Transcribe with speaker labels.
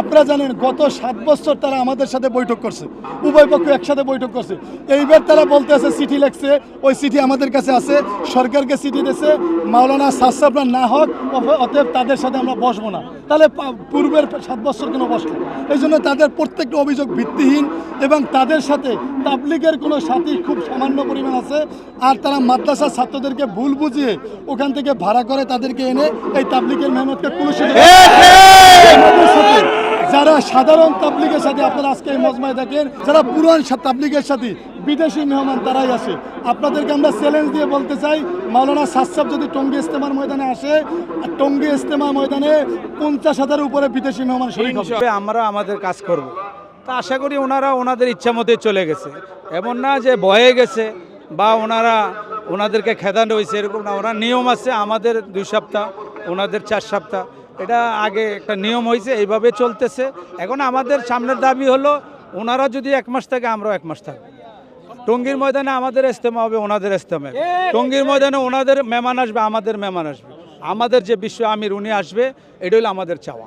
Speaker 1: আপনারা জানেন গত সাত বছর তারা আমাদের সাথে বৈঠক করছে। উভয় পক্ষ একসাথে বৈঠক করছে। এইবার তারা বলতে আছে চিঠি লেখছে ওই চিঠি আমাদের কাছে আছে সরকারকে চিঠি দিয়েছে মাওলানা সাসাবরা না হোক অতএব তাদের সাথে আমরা বসবো না। তাহলে পূর্বের সাত বছর কেন বসল এই জন্য তাদের প্রত্যেকটা অভিযোগ ভিত্তিহীন এবং তাদের সাথে তাবলিগের কোনো সাথী খুব সামান্য পরিমাণ আছে আর তারা মাদ্রাসার ছাত্রদেরকে ভুল বুঝিয়ে ওখান থেকে ভাড়া করে তাদেরকে এনে এই তাবলিগের মেহনতকে কুলুষিত সাধারণ তাবলিগের সাথে আপনারা আজকে এই মজমায় দেখেন, যারা পুরান তাবলিগের সাথে বিদেশি মেহমান তারাই আসে আপনাদেরকে আমরা চ্যালেঞ্জ দিয়ে বলতে চাই, মাওলানা সাতসাব যদি টঙ্গী ইস্তেমার ময়দানে আসে টঙ্গী ইস্তেমা ময়দানে পঞ্চাশ হাজারের উপরে বিদেশি মেহমান শরীর হবে।
Speaker 2: আমরা আমাদের কাজ করব। তা আশা করি ওনারা ওনাদের ইচ্ছা মতে চলে গেছে। এমন না যে ভয়ে গেছে বা ওনারা ওনাদেরকে খেদানো হয়েছে এরকম না। ওনার নিয়ম আছে আমাদের দুই সপ্তাহ, ওনাদের চার সপ্তাহ। এটা আগে একটা নিয়ম হয়েছে, এইভাবে চলতেছে। এখন আমাদের সামনের দাবি হলো, ওনারা যদি এক মাস থাকে, আমরাও এক মাস থাকব। টঙ্গীর ময়দানে আমাদের ইস্তেমা হবে, ওনাদের ইস্তেমা টঙ্গির ময়দানে ওনাদের মেহমান আসবে, আমাদের মেহমান আসবে। আমাদের যে বিশ্ব আমির, উনি আসবে এটা হলো আমাদের চাওয়া।